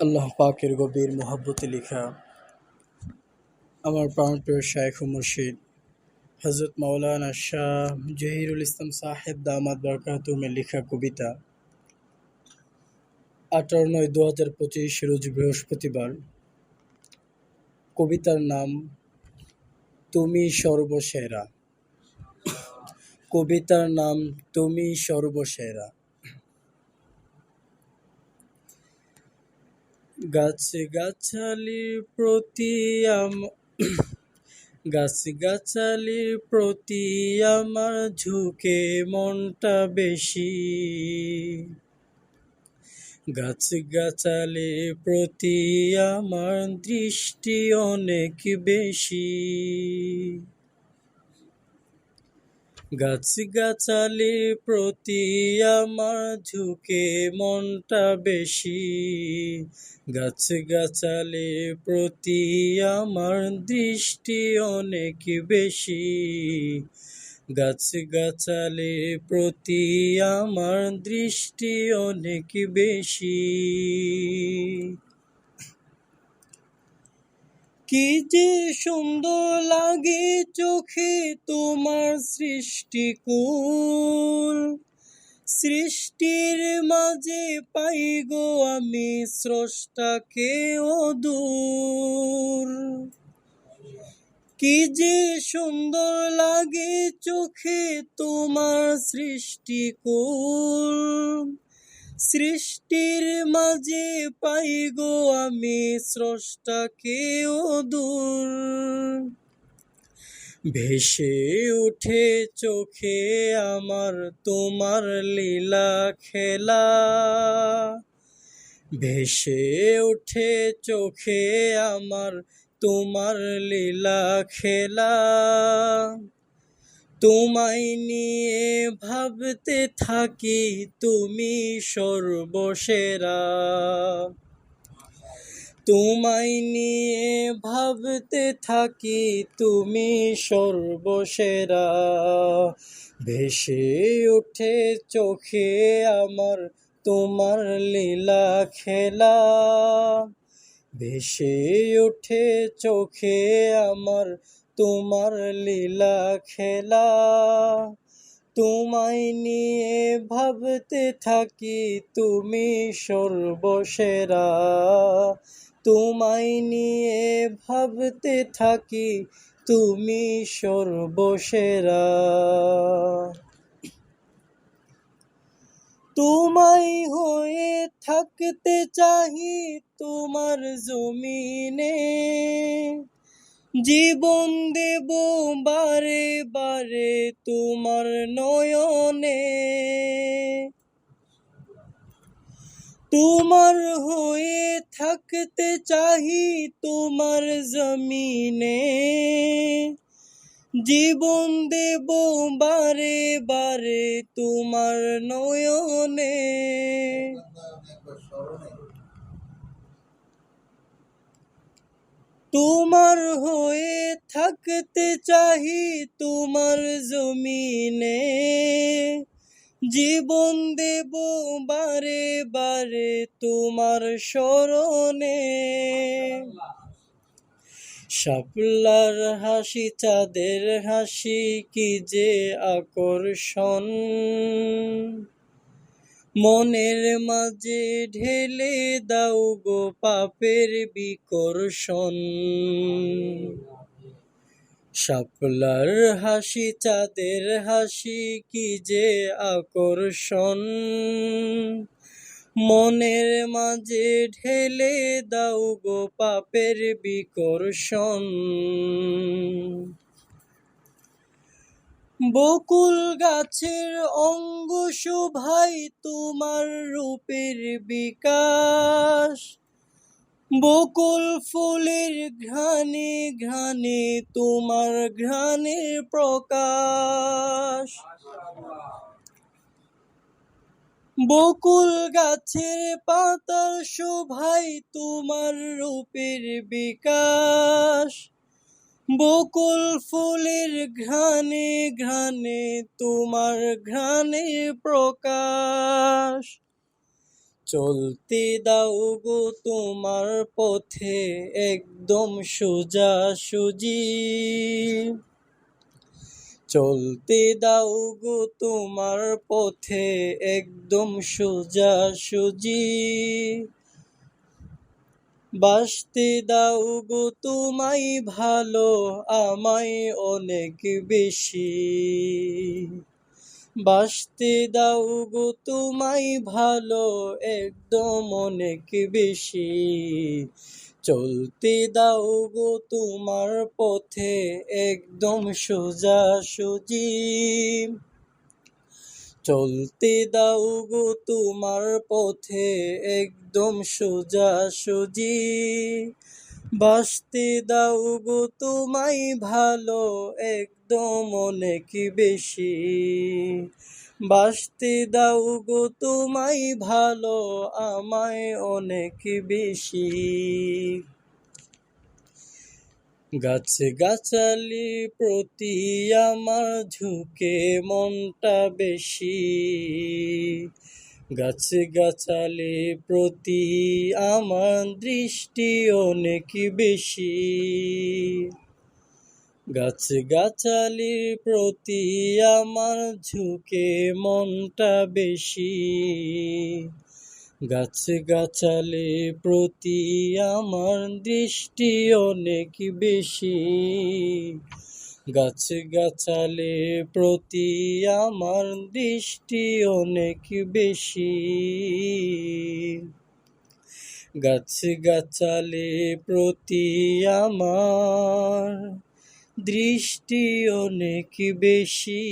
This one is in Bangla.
আল্লাহ পাকের গভীর মোহাব্বতে লেখা আমার প্রাণপ্রিয় শায়েখ মুর্শিদ হজরত মাওলানা শাহ জহিরুল ইসলাম সাহেব দামাদ বরকাতুমের লেখা কবিতা আঠারো নয় দু হাজার পঁচিশ রোজ বৃহস্পতিবার। কবিতার নাম তুমি সর্বসেরা। কবিতার নাম তুমি সর্বসেরা। গাছ গাছালির প্রতি আম গাছ গাছালির প্রতি আমার ঝুঁকে মনটা বেশি। গাছ গাছালির প্রতি আমার দৃষ্টি অনেক বেশি। গাছ গাছালির প্রতি আমার ঝুঁকে মনটা বেশি। গাছ গাছালির প্রতি আমার দৃষ্টি অনেক বেশি। গাছ গাছালির প্রতি আমার দৃষ্টি অনেক বেশি। কি যে সুন্দর লাগে চোখে তোমার সৃষ্টিকুল সৃষ্টির মাঝে পাই গো আমি স্রষ্টাকে দূর কি যে সুন্দর লাগে চোখে তোমার সৃষ্টিকুল সৃষ্টির মাঝে পাই গো আমি স্রষ্টাকে দূর। ভেসে উঠে চোখে আমার তোমার লীলা খেলা। ভেসে উঠে চোখে আমার তোমার লীলা খেলা। তোমায় নিয়ে ভাবতে থাকি তুমি সর্বসেরা। তোমায় নিয়ে ভাবতে থাকি তুমি সর্বসেরা। ভেসে ওঠে চোখে আমার তোমার লীলা খেলা। ভেসে ওঠে চোখে আমার তোমার লীলা খেলা তোমায় নিয়ে ভাবতে থাকি তুমি সর্বসেরা। তোমায় নিয়ে ভাবতে থাকি তুমি সর্বসেরা। তোমায় হয়ে থাকতে চাহি তোমার জমিনে। জীবন দেব বারে বারে তোমার নয়নে। তোমার হয়ে থাকতে চাহি তোমার জমিনে। জীবন দেব বারে বারে তোমার নয়নে। তোমার হয়ে থাকতে চাহি তোমার জমিনে। জীবন দেব বারে বারে তোমার স্মরণে শাপলার হাসি, চাঁদের হাসি কি যে আকর্ষণ। মনের মাঝে ঢেলে দাও গো পাপের বিকর্ষণ। শাপলার হাসি, চাঁদের হাসি কি যে আকর্ষণ। মনের মাঝে ঢেলে দাও গো পাপের বিকর্ষণ। বকুল গাছের অঙ্গ শোভাই তোমার রূপের বিকাশ। বকুল ফুলের ঘ্রাণে ঘ্রাণে তোমার ঘ্রাণের প্রকাশ। বকুল গাছের পাতার শোভাই তোমার রূপের বিকাশ। বকুল ফুলের ঘ্রাণে ঘ্রাণে তোমার ঘ্রাণের প্রকাশ। চলতে দাও গো তোমার পথে, একদম সোজা সুজি। চলতে দাও গো তোমার পথে, একদম সোজা সুজি। বাসতে দাও গো তোমায় ভালো, আমায় অনেক বেশি। বাসতে দাও গো তোমায় ভালো, একদম অনেক বেশি। চলতে দাও গো তোমার পথে, একদম সোজা সুজি। চলতে দাও গো তোমার পথে, একদম সোজা সুজি। বাসতে দাও গো তোমায় ভালো, একদম অনেক বেশি। বাসতে দাও গো তোমায় ভালো, আমায় অনেক বেশি। গাছ গাছালি প্রতি আমার ঝুঁকে মনটা বেশি। গাছ গাছালি প্রতি আমার দৃষ্টি অনেক বেশি। গাছ গাছালির প্রতি আমার ঝুঁকে মনটা বেশি। গাছ গাছালি প্রতি আমার দৃষ্টি অনেক বেশি। গাছ গাছালি প্রতি আমার দৃষ্টি অনেক বেশি। গাছ গাছালি প্রতি আমার দৃষ্টি অনেক বেশি।